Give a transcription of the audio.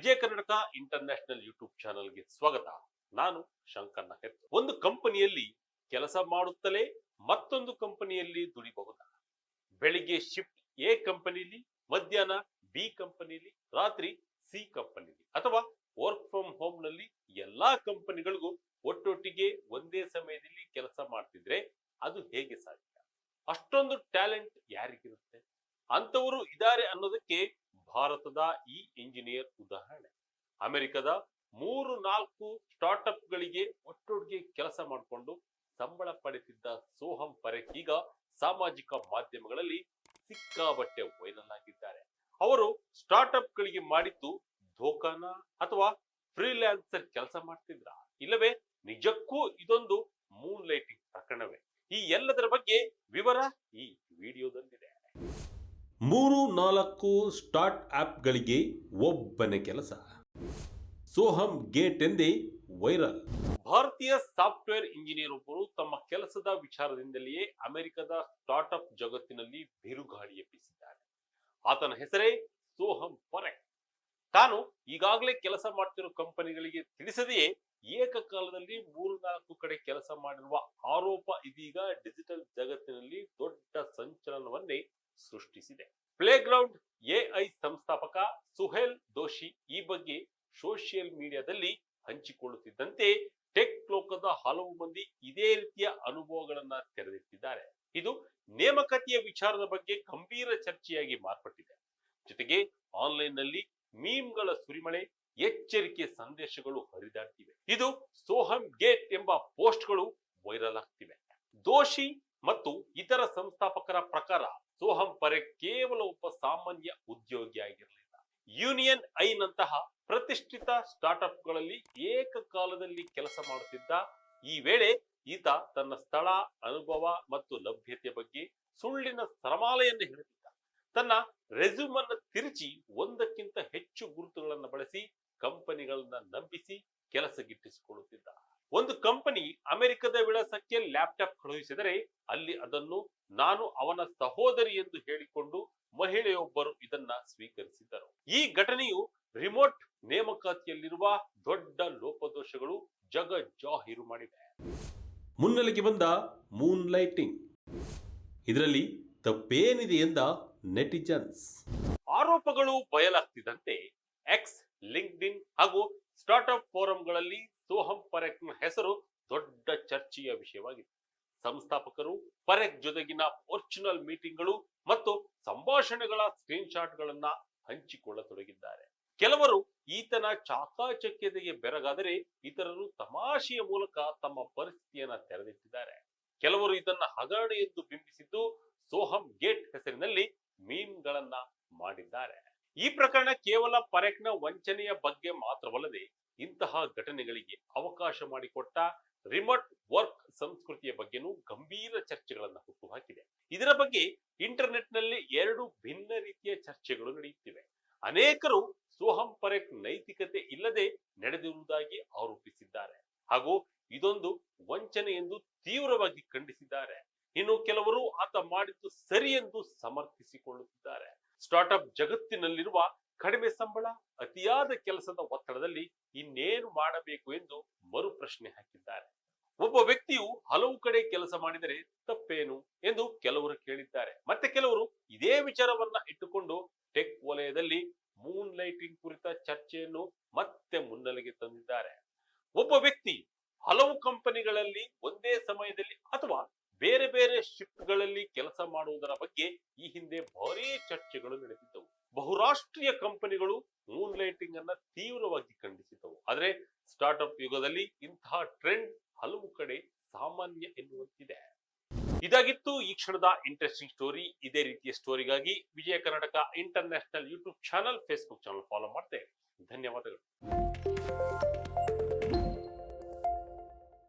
ವಿಜಯ Karnataka international YouTube ಚಾನಲ್ಗೆ ಸ್ವಾಗತ. ನಾನು ಶಂಕರ್ನ ನಾಯಕ್ ಒಂದು ಕಂಪನಿಯಲ್ಲಿ ಕೆಲಸ ಮಾಡುತ್ತಲೇ ಮತ್ತೊಂದು ಕಂಪನಿಯಲ್ಲಿ ದುಡಿಬಹುದಾ? ಬೆಳಿಗ್ಗೆ ಶಿಫ್ಟ್ ಎ ಕಂಪನಿಲಿ, ಮಧ್ಯಾಹ್ನ ಬಿ ಕಂಪನಿಲಿ, ರಾತ್ರಿ ಸಿ ಕಂಪನಿಲಿ ಅಥವಾ ವರ್ಕ್ ಫ್ರಮ್ ಹೋಮ್ನಲ್ಲಿ ಎಲ್ಲಾ ಕಂಪನಿಗಳಿಗೂ ಒಟ್ಟೊಟ್ಟಿಗೆ ಒಂದೇ ಸಮಯದಲ್ಲಿ ಕೆಲಸ ಮಾಡ್ತಿದ್ರೆ ಅದು ಹೇಗೆ ಸಾಧ್ಯ? ಅಷ್ಟೊಂದು ಟ್ಯಾಲೆಂಟ್ ಯಾರಿಗಿರುತ್ತೆ? ಅಂತವರು ಇದಾರೆ ಅನ್ನೋದಕ್ಕೆ ಭಾರತದ ಈ ಇಂಜಿನಿಯರ್ ಉದಾಹರಣೆ. ಅಮೆರಿಕದ ಮೂರು ನಾಲ್ಕು ಸ್ಟಾರ್ಟ್ಅಪ್ ಗಳಿಗೆ ಒಟ್ಟೊಟ್ಟಿಗೆ ಕೆಲಸ ಮಾಡಿಕೊಂಡು ಸಂಬಳ ಪಡೆದಿದ್ದ ಸೋಹಂ ಪರೇಖ್ ಈಗ ಸಾಮಾಜಿಕ ಮಾಧ್ಯಮಗಳಲ್ಲಿ ಸಿಕ್ಕಾಬಟ್ಟೆ ವೈರಲ್ ಆಗಿದ್ದಾರೆ. ಅವರು ಸ್ಟಾರ್ಟ್ಅಪ್ ಗಳಿಗೆ ಮಾಡಿದ್ದು ಧೋಕಾನ ಅಥವಾ ಫ್ರೀಲ್ಯಾನ್ಸರ್ ಕೆಲಸ ಮಾಡ್ತಿದ್ರ? ಇಲ್ಲವೇ, ನಿಜಕ್ಕೂ ಇದೊಂದು ಮೂನ್ ಲೈಟಿಂಗ್ ಪ್ರಕರಣವೇ? ಈ ಎಲ್ಲದರ ಬಗ್ಗೆ ವಿವರ ಮೂರು ನಾಲ್ಕು ಸ್ಟಾರ್ಟ್ ಆಪ್ಗಳಿಗೆ ಒಬ್ಬನೇ ಕೆಲಸ. ಸೋಹಂ ಗೇಟ್ ಎಂದೇ ವೈರಲ್. ಭಾರತೀಯ ಸಾಫ್ಟ್ವೇರ್ ಇಂಜಿನಿಯರ್ ಒಬ್ಬರು ತಮ್ಮ ಕೆಲಸದ ವಿಚಾರದಿಂದಲೇ ಅಮೆರಿಕದ ಸ್ಟಾರ್ಟ್ಅಪ್ ಜಗತ್ತಿನಲ್ಲಿ ಬಿರುಗಾಳಿ ಎಬ್ಬಿಸಿದ್ದಾರೆ. ಆತನ ಹೆಸರೇ ಸೋಹಂ ಪರೆ. ತಾನು ಈಗಾಗಲೇ ಕೆಲಸ ಮಾಡ್ತಿರೋ ಕಂಪನಿಗಳಿಗೆ ತಿಳಿಸದೆಯೇ ಏಕಕಾಲದಲ್ಲಿ ಮೂರು ನಾಲ್ಕು ಕಡೆ ಕೆಲಸ ಮಾಡಿರುವ ಆರೋಪ ಇದೀಗ ಡಿಜಿಟಲ್ ಜಗತ್ತಿನಲ್ಲಿ ದೊಡ್ಡ ಸಂಚಲನವನ್ನೇ ಸೃಷ್ಟಿಸಿದೆ. ಪ್ಲೇಗ್ರೌಂಡ್ ಎಐ ಸಂಸ್ಥಾಪಕ ಸುಹೇಲ್ ದೋಷಿ ಈ ಬಗ್ಗೆ ಸೋಷಿಯಲ್ ಮೀಡಿಯಾದಲ್ಲಿ ಹಂಚಿಕೊಳ್ಳುತ್ತಿದ್ದಂತೆ ಟೆಕ್ ಲೋಕದ ಹಲವು ಮಂದಿ ಇದೇ ರೀತಿಯ ಅನುಭವಗಳನ್ನ ತೆರೆದಿಟ್ಟಿದ್ದಾರೆ. ಇದು ನೇಮಕಾತಿಯ ವಿಚಾರದ ಬಗ್ಗೆ ಗಂಭೀರ ಚರ್ಚೆಯಾಗಿ ಮಾರ್ಪಟ್ಟಿದೆ. ಜೊತೆಗೆ ಆನ್ಲೈನ್ನಲ್ಲಿ ಮೀಮ್ಗಳ ಸುರಿಮಳೆ, ಎಚ್ಚರಿಕೆ ಸಂದೇಶಗಳು ಹರಿದಾಡ್ತಿವೆ. ಇದು ಸೋಹಂ ಗೇಟ್ ಎಂಬ ಪೋಸ್ಟ್ಗಳು ವೈರಲ್ ಆಗ್ತಿವೆ. ದೋಷಿ ಮತ್ತು ಇತರ ಸಂಸ್ಥಾಪಕರ ಪ್ರಕಾರ ಸೋಹಂ ಪರೆ ಕೇವಲ ಒಬ್ಬ ಸಾಮಾನ್ಯ ಉದ್ಯೋಗಿಯಾಗಿರಲಿಲ್ಲ ಯೂನಿಯನ್ ಐನಂತಹ ಪ್ರತಿಷ್ಠಿತ ಸ್ಟಾರ್ಟ್ಅಪ್ಗಳಲ್ಲಿ ಏಕಕಾಲದಲ್ಲಿ ಕೆಲಸ ಮಾಡುತ್ತಿದ್ದ ಈ ವೇಳೆ ಈತ ತನ್ನ ಸ್ಥಳ, ಅನುಭವ ಮತ್ತು ಲಭ್ಯತೆ ಬಗ್ಗೆ ಸುಳ್ಳಿನ ಸರಮಾಲೆಯನ್ನು ಹೇಳುತ್ತಿದ್ದ ತನ್ನ ರೆಸ್ಯೂಮ್ ಅನ್ನು ತಿರುಚಿ ಒಂದಕ್ಕಿಂತ ಹೆಚ್ಚು ಗುರುತುಗಳನ್ನು ಬಳಸಿ ಕಂಪನಿಗಳನ್ನ ನಂಬಿಸಿ ಕೆಲಸಗಿಟ್ಟಿಸಿಕೊಳ್ಳುತ್ತಿದ್ದ ಒಂದು ಕಂಪನಿ ಅಮೆರಿಕದ ವಿಳಾಸಕ್ಕೆ ಲ್ಯಾಪ್ಟಾಪ್ ಕಳುಹಿಸಿದರೆ ಅಲ್ಲಿ ಅದನ್ನು ನಾನು ಅವನ ಸಹೋದರಿ ಎಂದು ಹೇಳಿಕೊಂಡು ಮಹಿಳೆಯೊಬ್ಬರು ಇದನ್ನ ಸ್ವೀಕರಿಸಿದ್ದರು. ಈ ಘಟನೆಯು ರಿಮೋಟ್ ನೇಮಕಾತಿಯಲ್ಲಿರುವ ದೊಡ್ಡ ಲೋಪದೋಷಗಳು ಜಗ ಜಾಹೀರು ಮಾಡಿದೆ ಮುನ್ನೆಲೆಗೆ ಬಂದ ಮೂನ್ ಲೈಟಿಂಗ್. ಇದರಲ್ಲಿ ತಪ್ಪೇನಿದೆ ಎಂದ ನೆಟಿಜನ್ಸ್. ಆರೋಪಗಳು ಬಯಲಾಗ್ತಿದ್ದಂತೆ ಎಕ್ಸ್ ಲಿಂಕ್ಡ್ ಇನ್ ಹಾಗೂ ಸ್ಟಾರ್ಟ್ಅಪ್ ಫೋರಂಗಳಲ್ಲಿ ಸೋಹಂ ಪರೆಕ್ನ ಹೆಸರು ದೊಡ್ಡ ಚರ್ಚೆಯ ವಿಷಯವಾಗಿದೆ. ಸಂಸ್ಥಾಪಕರು ಪರೆಕ್ ಜೊತೆಗಿನ ಒರಿಜಿನಲ್ ಮೀಟಿಂಗ್ಗಳು ಮತ್ತು ಸಂಭಾಷಣೆಗಳ ಸ್ಕ್ರೀನ್ ಶಾಟ್ಗಳನ್ನ ಹಂಚಿಕೊಳ್ಳತೊಡಗಿದ್ದಾರೆ. ಕೆಲವರು ಈತನ ಚಾಕಾಚಕ್ಯತೆಗೆ ಬೆರಗಾದರೆ ಇತರರು ತಮಾಷೆಯ ಮೂಲಕ ತಮ್ಮ ಪರಿಸ್ಥಿತಿಯನ್ನ ತೆರೆದಿಟ್ಟಿದ್ದಾರೆ. ಕೆಲವರು ಇದನ್ನ ಹಗರಣ ಎಂದು ಬಿಂಬಿಸಿದ್ದು ಸೋಹಂ ಗೇಟ್ ಹೆಸರಿನಲ್ಲಿ ಮೀಮ್ಗಳನ್ನ ಮಾಡಿದ್ದಾರೆ. ಈ ಪ್ರಕರಣ ಕೇವಲ ಪರೆಕ್ನ ವಂಚನೆಯ ಬಗ್ಗೆ ಮಾತ್ರವಲ್ಲದೆ ಇಂತಹ ಘಟನೆಗಳಿಗೆ ಅವಕಾಶ ಮಾಡಿಕೊಟ್ಟ ರಿಮೋಟ್ ವರ್ಕ್ ಸಂಸ್ಕೃತಿಯ ಬಗ್ಗೆನೂ ಗಂಭೀರ ಚರ್ಚೆಗಳನ್ನ ಹುಟ್ಟುಹಾಕಿದೆ. ಇದರ ಬಗ್ಗೆ ಇಂಟರ್ನೆಟ್ನಲ್ಲಿ ಎರಡು ಭಿನ್ನ ರೀತಿಯ ಚರ್ಚೆಗಳು ನಡೆಯುತ್ತಿವೆ. ಅನೇಕರು ಸೋಹಂ ಪರೇಕ್ ನೈತಿಕತೆ ಇಲ್ಲದೆ ನಡೆದಿರುವುದಾಗಿ ಆರೋಪಿಸಿದ್ದಾರೆ. ಹಾಗೂ ಇದೊಂದು ವಂಚನೆ ಎಂದು ತೀವ್ರವಾಗಿ ಖಂಡಿಸಿದ್ದಾರೆ. ಇನ್ನು ಕೆಲವರು ಆತ ಮಾಡಿದ್ದು ಸರಿ ಎಂದು ಸಮರ್ಥಿಸಿಕೊಳ್ಳುತ್ತಿದ್ದಾರೆ. ಸ್ಟಾರ್ಟ್ಅಪ್ ಜಗತ್ತಿನಲ್ಲಿರುವ ಕಡಿಮೆ ಸಂಬಳ, ಅತಿಯಾದ ಕೆಲಸದ ಒತ್ತಡದಲ್ಲಿ ಇನ್ನೇನು ಮಾಡಬೇಕು ಎಂದು ಮರು ಪ್ರಶ್ನೆ ಹಾಕಿದ್ದಾರೆ. ಒಬ್ಬ ವ್ಯಕ್ತಿಯು ಹಲವು ಕಡೆ ಕೆಲಸ ಮಾಡಿದರೆ ತಪ್ಪೇನು ಎಂದು ಕೆಲವರು ಕೇಳಿದ್ದಾರೆ. ಮತ್ತೆ ಕೆಲವರು ಇದೇ ವಿಚಾರವನ್ನ ಇಟ್ಟುಕೊಂಡು ಟೆಕ್ ವಲಯದಲ್ಲಿ ಮೂನ್ ಲೈಟಿಂಗ್ ಕುರಿತ ಚರ್ಚೆಯನ್ನು ಮತ್ತೆ ಮುನ್ನೆಲೆಗೆ ತಂದಿದ್ದಾರೆ. ಒಬ್ಬ ವ್ಯಕ್ತಿ ಹಲವು ಕಂಪನಿಗಳಲ್ಲಿ ಒಂದೇ ಸಮಯದಲ್ಲಿ ಅಥವಾ ಬೇರೆ ಬೇರೆ ಶಿಫ್ಟ್ಗಳಲ್ಲಿ ಕೆಲಸ ಮಾಡುವುದರ ಬಗ್ಗೆ ಈ ಹಿಂದೆ ಭಾರೀ ಚರ್ಚೆಗಳು ನಡೆದಿದ್ದವು. ಬಹುರಾಷ್ಟ್ರೀಯ ಕಂಪನಿಗಳು ಮೂನ್ ಲೈಟಿಂಗ್ ಅನ್ನ ತೀವ್ರವಾಗಿ ಖಂಡಿಸಿದವು ಆದ್ರೆ ಸ್ಟಾರ್ಟ್ಅಪ್ ಯುಗದಲ್ಲಿ ಇಂತಹ ಟ್ರೆಂಡ್ ಹಲವು ಕಡೆ ಸಾಮಾನ್ಯ ಎನ್ನುವಂತಿದೆ. ಇದಾಗಿತ್ತು ಈ ಕ್ಷಣದ ಇಂಟ್ರೆಸ್ಟಿಂಗ್ ಸ್ಟೋರಿ. ಇದೇ ರೀತಿಯ ಸ್ಟೋರಿಗಾಗಿ Vijaya Karnataka international YouTube channel, Facebook channel follow ಮಾಡ್ತೇವೆ. ಧನ್ಯವಾದಗಳು.